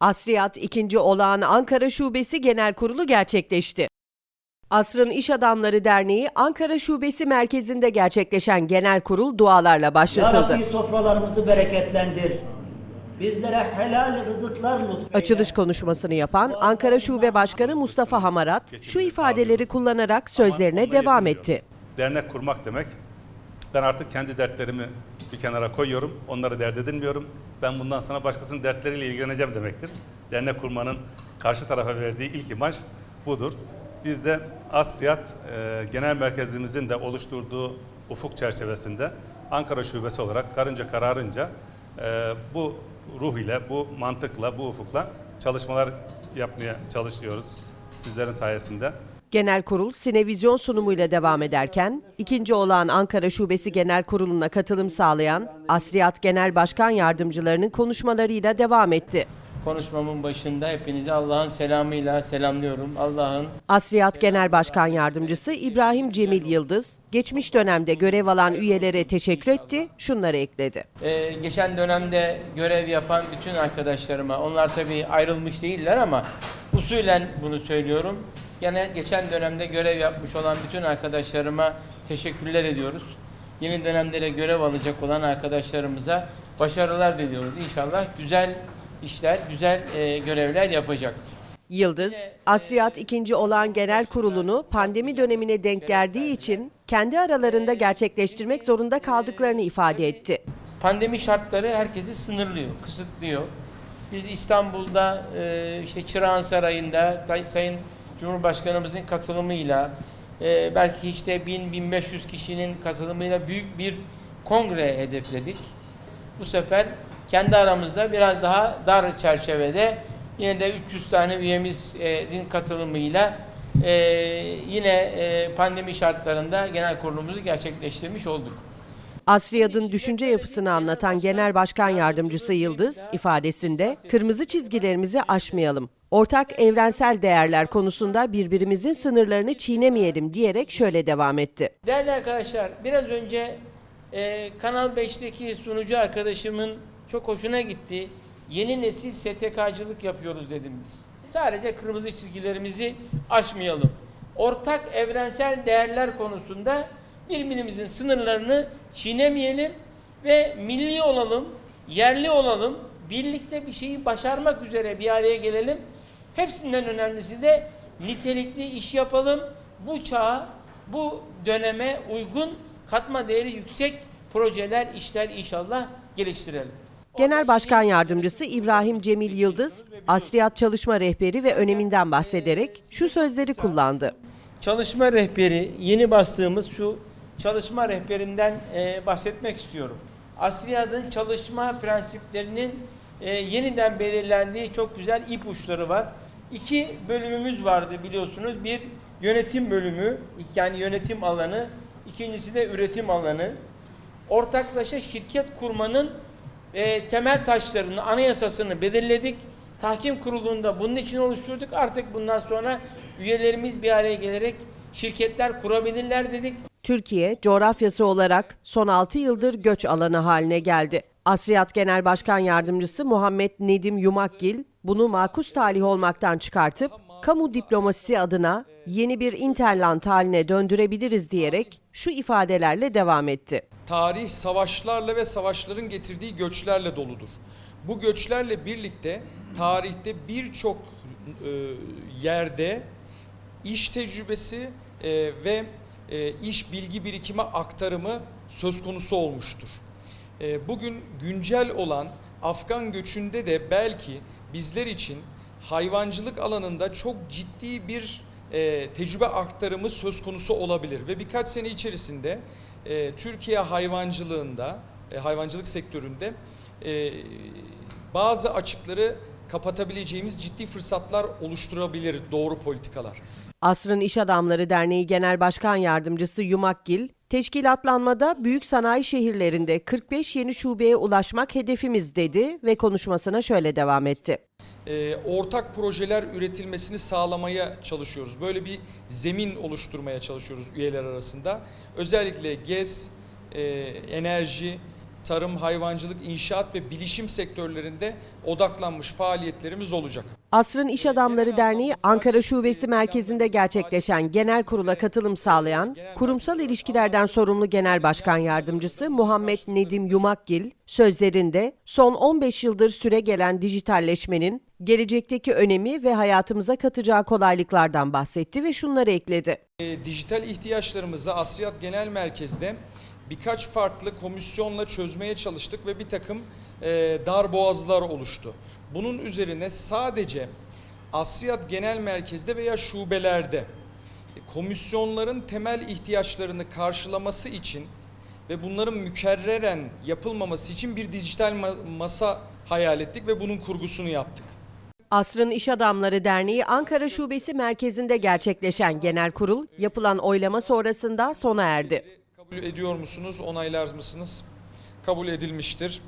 Asriyat 2. Olağan Ankara Şubesi Genel Kurulu gerçekleşti. Asrın İş Adamları Derneği Ankara Şubesi merkezinde gerçekleşen genel kurul dualarla Ya başlatıldı. Rabbi sofralarımızı bereketlendir. Bizlere helal rızıklar lütfeyle. Açılış konuşmasını yapan Ankara Şube Başkanı Mustafa Hamarat şu ifadeleri kullanarak sözlerine devam etti. Dernek kurmak demek. Ben artık kendi dertlerimi bir kenara koyuyorum. Onları dert edinmiyorum. Ben bundan sonra başkasının dertleriyle ilgileneceğim demektir. Dernek kurmanın karşı tarafa verdiği ilk imaj budur. Biz de Asriyat e, Genel Merkezimizin de oluşturduğu ufuk çerçevesinde Ankara Şubesi olarak karınca kararınca e, bu ruh ile, bu mantıkla, bu ufukla çalışmalar yapmaya çalışıyoruz sizlerin sayesinde. Genel kurul sinevizyon sunumuyla devam ederken, ikinci olağan Ankara Şubesi Genel Kurulu'na katılım sağlayan Asriyat Genel Başkan Yardımcılarının konuşmalarıyla devam etti. Konuşmamın başında hepinizi Allah'ın selamıyla selamlıyorum. Allah'ın Asriyat Genel Başkan Yardımcısı İbrahim Cemil Yıldız, geçmiş dönemde görev alan üyelere teşekkür etti, şunları ekledi. e, geçen dönemde görev yapan bütün arkadaşlarıma, onlar tabii ayrılmış değiller ama usulen bunu söylüyorum. Gene geçen dönemde görev yapmış olan bütün arkadaşlarıma teşekkürler ediyoruz. Yeni dönemde de görev alacak olan arkadaşlarımıza başarılar diliyoruz. İnşallah güzel işler, güzel e, görevler yapacak. Yıldız, Asriyat 2. olağan genel kurulunu pandemi dönemine denk geldiği için kendi aralarında gerçekleştirmek zorunda kaldıklarını ifade etti. Pandemi şartları herkesi sınırlıyor, kısıtlıyor. Biz İstanbul'da e, işte Çırağan Sarayı'nda Sayın Cumhurbaşkanımızın katılımıyla e, belki işte 1000-1500 kişinin katılımıyla büyük bir kongre hedefledik. Bu sefer kendi aramızda biraz daha dar çerçevede yine de 300 tane üyemizin katılımıyla e, yine e, pandemi şartlarında genel kurulumuzu gerçekleştirmiş olduk. Asriyat'ın düşünce yapısını anlatan Genel Başkan Yardımcısı Yıldız ifadesinde kırmızı çizgilerimizi aşmayalım. Ortak evrensel değerler konusunda birbirimizin sınırlarını çiğnemeyelim diyerek şöyle devam etti. Değerli arkadaşlar, biraz önce e, Kanal 5'teki sunucu arkadaşımın çok hoşuna gitti. Yeni nesil STK'cılık yapıyoruz dedim biz. Sadece kırmızı çizgilerimizi aşmayalım. Ortak evrensel değerler konusunda birbirimizin sınırlarını çiğnemeyelim ve milli olalım, yerli olalım, birlikte bir şeyi başarmak üzere bir araya gelelim. Hepsinden önemlisi de nitelikli iş yapalım. Bu çağa, bu döneme uygun katma değeri yüksek projeler, işler inşallah geliştirelim. Genel Başkan Yardımcısı İbrahim Cemil Yıldız, Asriyat Çalışma Rehberi ve öneminden bahsederek şu sözleri kullandı. Çalışma rehberi, yeni bastığımız şu çalışma rehberinden e, bahsetmek istiyorum. Asriyad'ın çalışma prensiplerinin e, yeniden belirlendiği çok güzel ipuçları var. İki bölümümüz vardı biliyorsunuz. Bir yönetim bölümü, yani yönetim alanı. ikincisi de üretim alanı. Ortaklaşa şirket kurmanın e, temel taşlarını, anayasasını belirledik. Tahkim kurulunda bunun için oluşturduk. Artık bundan sonra üyelerimiz bir araya gelerek şirketler kurabilirler dedik. Türkiye, coğrafyası olarak son 6 yıldır göç alanı haline geldi. Asriyat Genel Başkan Yardımcısı Muhammed Nedim Yumakgil, bunu makus talih olmaktan çıkartıp, kamu diplomasisi adına yeni bir interland haline döndürebiliriz diyerek şu ifadelerle devam etti. tarih savaşlarla ve savaşların getirdiği göçlerle doludur. Bu göçlerle birlikte tarihte birçok e, yerde iş tecrübesi e, ve e, iş bilgi birikimi aktarımı söz konusu olmuştur. E, bugün güncel olan Afgan göçünde de belki bizler için hayvancılık alanında çok ciddi bir e, tecrübe aktarımı söz konusu olabilir ve birkaç sene içerisinde e, Türkiye hayvancılığında, e, hayvancılık sektöründe e, bazı açıkları kapatabileceğimiz ciddi fırsatlar oluşturabilir doğru politikalar. Asrın İş Adamları Derneği Genel Başkan Yardımcısı Yumakgil, teşkilatlanmada büyük sanayi şehirlerinde 45 yeni şubeye ulaşmak hedefimiz dedi ve konuşmasına şöyle devam etti. e, ortak projeler üretilmesini sağlamaya çalışıyoruz. Böyle bir zemin oluşturmaya çalışıyoruz üyeler arasında. Özellikle GES, e, enerji, tarım, hayvancılık, inşaat ve bilişim sektörlerinde odaklanmış faaliyetlerimiz olacak. Asrın İş Adamları Derneği Ankara Şubesi merkezinde gerçekleşen genel kurula katılım sağlayan kurumsal ilişkilerden sorumlu Genel Başkan Yardımcısı Muhammed Nedim Yumakgil sözlerinde son 15 yıldır süre gelen dijitalleşmenin gelecekteki önemi ve hayatımıza katacağı kolaylıklardan bahsetti ve şunları ekledi. E, dijital ihtiyaçlarımızı Asriyat Genel Merkez'de birkaç farklı komisyonla çözmeye çalıştık ve bir takım e, dar boğazlar oluştu. Bunun üzerine sadece Asriyat Genel Merkez'de veya şubelerde e, komisyonların temel ihtiyaçlarını karşılaması için ve bunların mükerreren yapılmaması için bir dijital ma- masa hayal ettik ve bunun kurgusunu yaptık. Asrın İş Adamları Derneği Ankara Şubesi merkezinde gerçekleşen genel kurul yapılan oylama sonrasında sona erdi. Kabul ediyor musunuz, onaylar mısınız? Kabul edilmiştir.